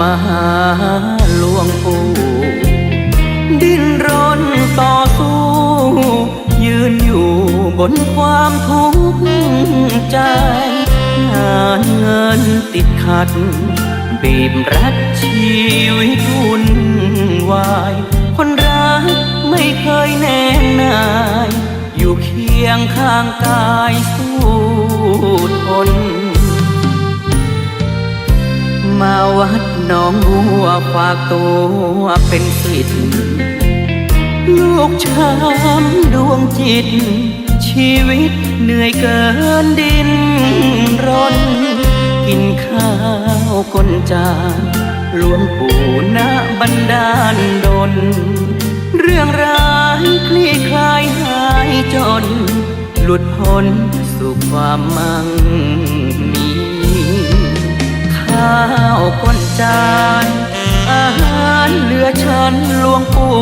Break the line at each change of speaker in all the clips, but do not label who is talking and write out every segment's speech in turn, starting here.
มาหาหลวงปู่ดิ้นรนต่อสู้ ยืนอยู่บนความทุกข์ใจงานเงินติดขัด บีบรัดชีวิตวุ่นวาย คนรักไม่เคยแน่นาย อยู่เคียงข้างกายสู้ทน มาวัดน้องบัวฝากตัวเป็นสิทธิ์ลูกช้ำดวงจิต ชีวิตเหนื่อยเกินดินรน กินข้าวก้นจานหลวงปู่ณบันดาลดน เรื่องร้ายคลี่คลายหายจน หลุดพ้นสู่ความมั่งมี ข้าวก้นจาน อาหารเหลือฉันหลวงปู่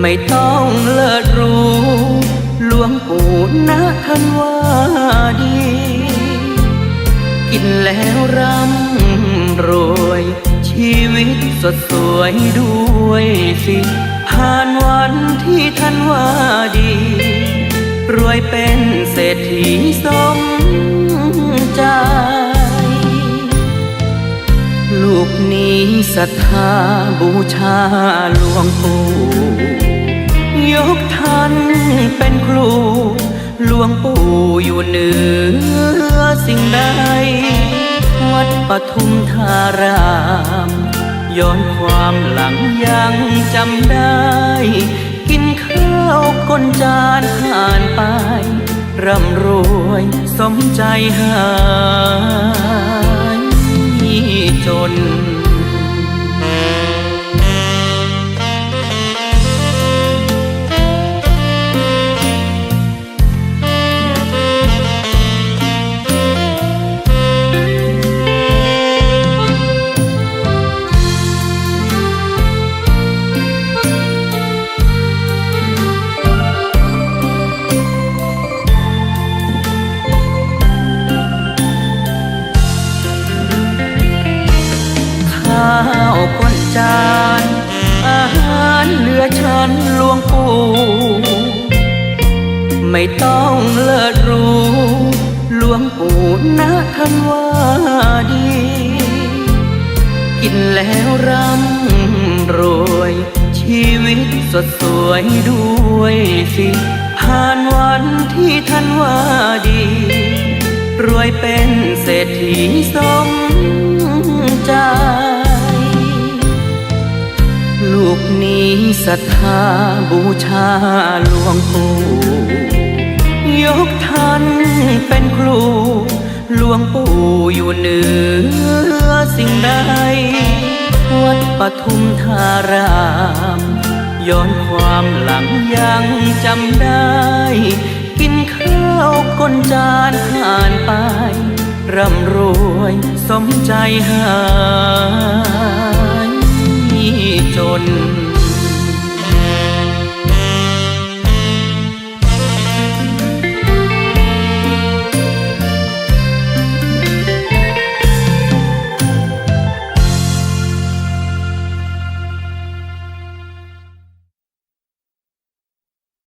ไม่ต้องเลิศรู้หลวงปู่นะท่านว่าดี กินแล้วร่ำรวย ชีวิตสดสวยด้วยสิผ่านวันที่ท่านว่าดี รวยเป็นเศรษฐีสมใจ ลูกนี้ศรัทธาบูชาหลวงปู่ยกท่านเป็นครู หลวงปู่อยู่เหนือสิ่งใด วัดปทุมธาราม ย้อนความหลังยังจำได้ กินข้าวก้นจานผ่านไป ร่ำรวยสมใจหา จน จาน อาหารเหลือฉันหลวงปู่ไม่ต้องเลิศรู้หลวงปู่นะท่านว่าดี กินแล้วร่ำรวย ชีวิตสดสวยด้วยสิ ผ่านวันที่ท่านว่าดี รวยเป็นเศรษฐีสมใจ ลูกนี้ศรัทธาบูชาหลวงปู่ยกท่านเป็นครู หลวงปู่อยู่เหนือสิ่งใด วัดปทุมธาราม ย้อนความหลังยังจำได้ กินข้าวก้นจานผ่านไป ร่ำรวยสมใจหา จน